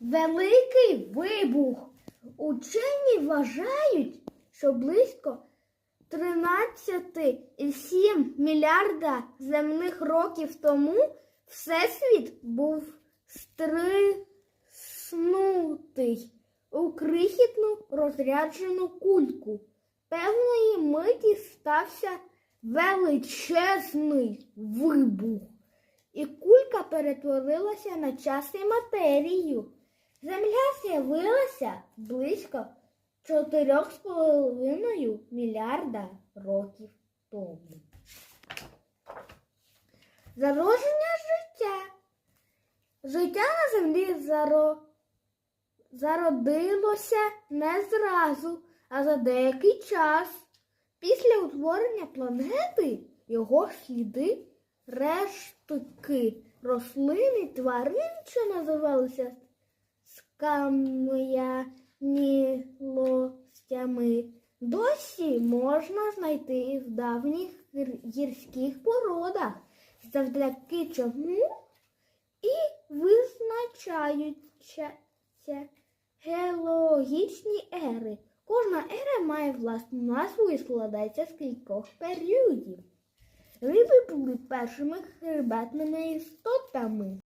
великий вибух. Учені вважають, що близько 13,7 мільярда земних років тому Всесвіт був стриснутий у крихітну розряджену кульку. Певної миті стався величезний вибух, і кулька перетворилася на час і матерію. Земля з'явилася близько 4,5 мільярда років тому. Зародження життя. Життя на землі заро... зародилося не зразу, а за деякий час. Після утворення планети його сліди, рештки рослин і тварин, що називалися скам'янілостями, досі можна знайти в давніх гірських породах, завдяки чому і визначаються геологічні ери. Кожна ера має власну назву і складається з кількох періодів. Риби були першими хребетними істотами.